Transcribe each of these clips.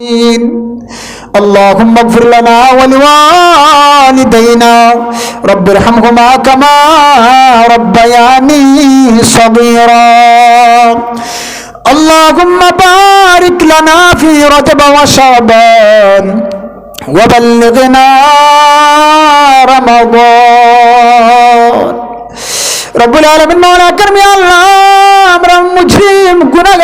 اللهم اغفر لنا ولوالدينا. رب ارحمهما كما ربياني صغيرا. اللهم بارك لنا في رجب وشعبان وبلغنا رمضان. رب العالمين مولا کرم یا اللہ ہمرا مجھیم گناہ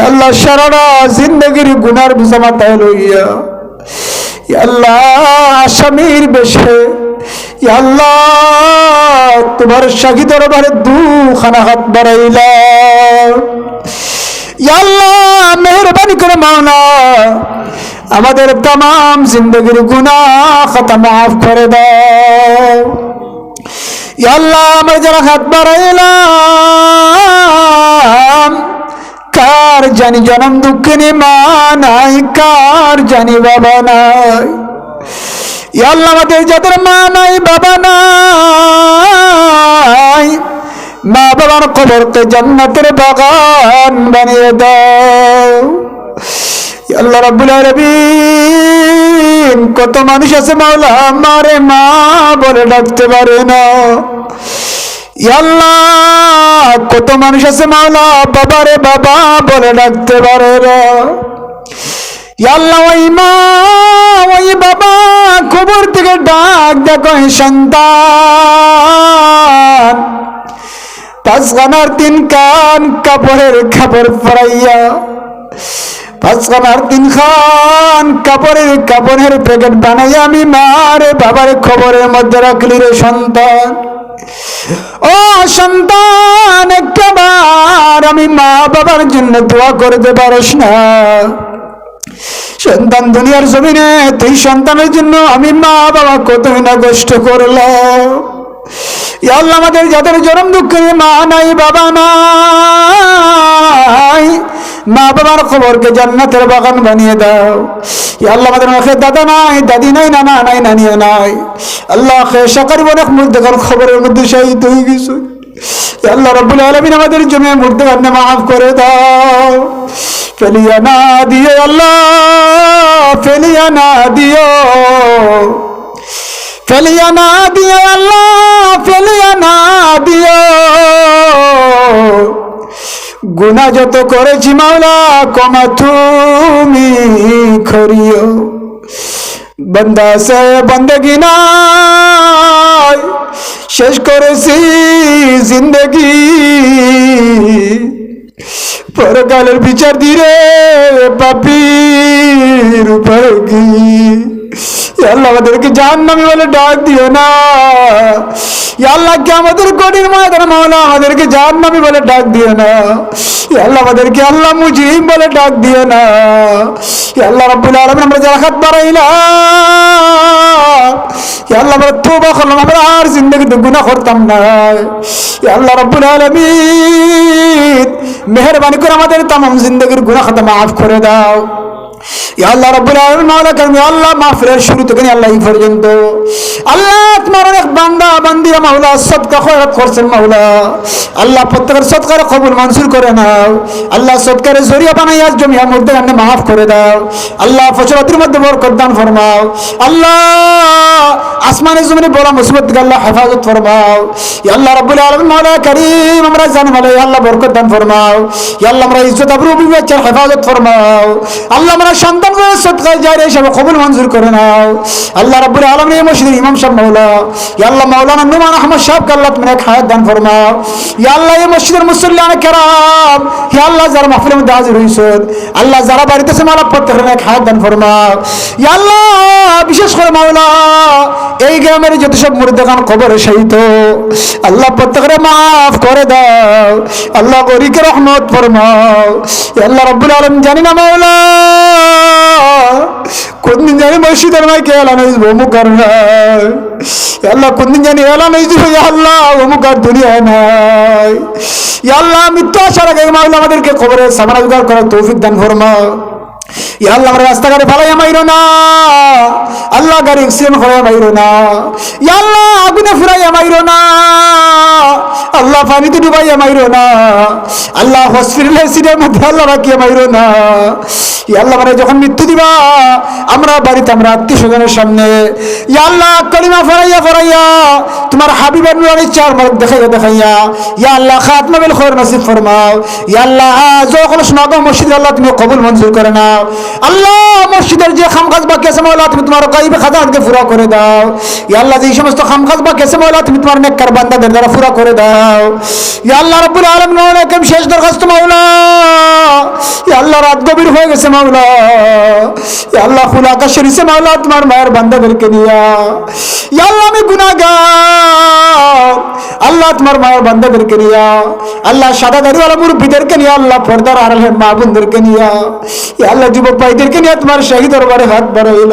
আল্লাহ সারাটা জিন্দগির গুনার বুঝা মাথায় লইয়া ইয়া আল্লাহ আসামির বেশে আল্লাহ তোমার শাহী দরবারে দুখানা হাত বাড়াইলা আল্লাহ মেহরবানি করে মাওলা আমাদের তাম জিন্দগির গুনা খাতা মাফ করে দাও আল্লাহ আমার যারা হাত বাড়াইলাম কার জানি জনম দুঃখিনী মা নাই, কার জানি বাবা নাই? আল্লাহ, আমাদের যাদের মা নাই, বাবা নাই। মা বাবার কবরকে জান্নাতের বাগান বানিয়ে দাও। আল্লাহ রাব্বুল কত মানুষ আছে মাওলা আমারে মা বলে ডাকতে পারে না। কত মানুষ আছে মাওলা বাবা রে বাবা, বলে ডাকতে পারে ওই মা, ওই বাবা, কবর থেকে ডাক দেখো সন্তান। পাঁচ গানার তিন কান কাপড়ের খাপড় পরাইয়া, পাঁচখানার তিন খান কাপড়ের কাপড়ের প্যাকেট বানাই আমি মারে বাবার খবরের মধ্যে রাখলি রে সন্তান। ও সন্তান, একবার আমি মা বাবার জন্য দোয়া করতে পারস না। সন্তান দুনিয়ার জমিনে, তুই সন্তানের জন্য আমি মা বাবা কতই না কষ্ট করলাম। আমাদের যাদের জরম দুঃখের মা নাই, বাবা নাই। মা বাবার খবরকে জান্নাতের বাগান বানিয়ে দাও। আল্লাহ আমাদের মুখে দাদা নাই, দাদি নাই, নানা নাই নানিয়া নাই। আল্লাহ সকারি অনেক মুর্দেকার খবরের মধ্যে শহীদ হয়ে গেছে। আল্লাহ রব্বুল আলমিন আমাদের জন্য মুর্দেকার মাফ করে দাও। ফেলিয়া না দিও আল্লাহ, ফেলিয়া না দিও। ফেলিয়া না দিও আল্লাহ, ফেলিয়া না দিও। গুনা যত করেছি মাওলা কমা তুমি খরিও বন্দা সে বন্দগি নাই, শেষ করেছি জিন্দগি। পরকালের বিচার দিরে পাপির উপায় কি? আল্লাহ, আমাদেরকে জান বলে ডাক দিও না। আল্লাহ, কে আমাদের কঠিন ময়দান মাওলা, আমাদেরকে জান বলে ডাক দিও না। আল্লাহ, আমাদেরকে আল্লাহ মুজিব বলে ডাক দিও না। আল্লাহ, রব্বুল আলামিন, আমরা যারা হাত বাড়াইলাম আল্লাহ, আমরা তোবা করলাম, আমরা আর জিন্দগিতে গুনাহ করতাম না। আল্লাহ, রব্বুল আলামিন, মেহরবানি করে আমাদের তাম জিন্দগির গুনাহ খাতা মাফ করে দাও। আল্লাহ রাব্বুল আলামিন আল্লাহ মাহফিলের শুরু থেকে আল্লাহ এই পর্যন্ত। আল্লাহ মাওলা, সদকা খয়রাত করছেন মাওলা। আল্লাহ প্রত্যেকের সদকার কবুল মঞ্জুর করে নাও। আল্লাহ সদকার জরিয়া বানাইয়া জমিয়া মধ্যে আনে মাফ করে দাও। আল্লাহ ফসলাতির মধ্যে ফরমাও। আল্লাহ আসমানে জমিনে বড় মুসিবত আল্লাহ হেফাজত ফরমাও। আল্লাহ রাব্বুল আলামিন মাওলা করিম, আমরা জানি আল্লাহ ফরমাও। আল্লাহ আমরা ইজ্জত আবরু বিবেচনার হেফাজত ফরমাও। আল্লাহ আমরা সন্তান করে সৎকার যায় রে সব কবুল মঞ্জুর করে নাও। আল্লাহ রাব্বুল আলামিন এই মসজিদের ইমাম সাহেব মাওলা। আল্লাহ মাওলানা নুমান আহমদ সাহেব আল্লাহ তুমি হায়াত দান ফরমাও। ইয়া আল্লাহ, এই মসজিদের মুসল্লিয়ান কেরাম ইয়া আল্লাহ যারা মাহফিলের মধ্যে হাজির হইছেন, আল্লাহ যারা বাড়িতে আছে মালা প্রত্যেকের এক হায়াত দান ফরমাও। ইয়া আল্লাহ, বিশেষ করে মাওলা, এই গ্রামের যত সব মুর্দেখান কবরে শহীদ আল্লাহ প্রত্যেকের মাফ করে দাও, আল্লাহ গরিকে রহমত ফরমাও। আল্লাহ রব্বুল আলম জানি না মাওলা, কোনদিন জানি মসজিদের মাই কে এলান আর নাই। আল্লাহ, কোনদিন জানি এলান হইব আল্লাহ, অমুক আর দুনিয়া নাই। আল্লাহ, মৃত্যু আসার আগে মাওলা আমাদেরকে খবরের সামানা জোগাড় করার তৌফিক দান ফরমাও ইয়া আল্লাহ আমরা রাস্তাঘাটে ফালাইয়া মাইরো না। আল্লাহ, গাড়ি অ্যাক্সিডেন্ট করে মাইরো না। আল্লাহ, আগুনে ফুরাইয়া মাইরো না। আল্লাহ, পানিতে ডুবাইয়া মাইরো না। আল্লাহ হসপিটালের সিটের মধ্যে আল্লাহ রাখিয়া মাইরো না। ইয়া আল্লাহ মানে যখন মৃত্যু দিবা, আমরা বাড়িতে, আমরা আত্মীয় স্বজনের সামনে ইয়া আল্লাহ কলিমা ফরাইয়া ফরাইয়া, তোমার হাবিবের নুরানি চার মার্ক দেখাইয়া দেখাইয়া ইয়া আল্লাহ খাতমা বিল খৈর নসিব ফরমাও ইয়া আল্লাহ যখন শোনাগো মসজিদ আল্লাহ তুমি কবুল মঞ্জুর করে নাও, আল্লাহ মসজিদের যে খামকাজ বাকি আছে মাওলা তুমি তোমার গাইবে খাজাতকে পুরা করে দাও ইয়া আল্লাহ যে সমস্ত খামকাজ বাকি আছে মাওলা তুমি তোমার নেককার বান্দাদের দ্বারা পুরা করে দাও ইয়া আল্লাহ রাব্বুল অনেক শেষ দরখাস্ত ইয়া আল্লাহ রাত গভীর হয়ে গেছে মাওলা। আল্লাহ খুলা আকাশের ইসে মাওলা, তোমার মায়ের বান্দাদেরকে দিয়া। আল্লাহ, আমি গুনাহগার। আল্লাহ, তোমার মায়ের বান্দাদেরকে নিয়া আল্লাহ সাদা দাড়িওয়ালা মুরব্বীদেরকে নিয়ে, আল্লাহ পর্দার আড়ালে মা বোনদেরকে নিয়া। আল্লাহ, যুবক ভাইদেরকে নিয়ে, তোমার শাহী দরবারে হাত বাড়াইল।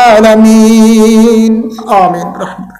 العالمين. آمين. رحمة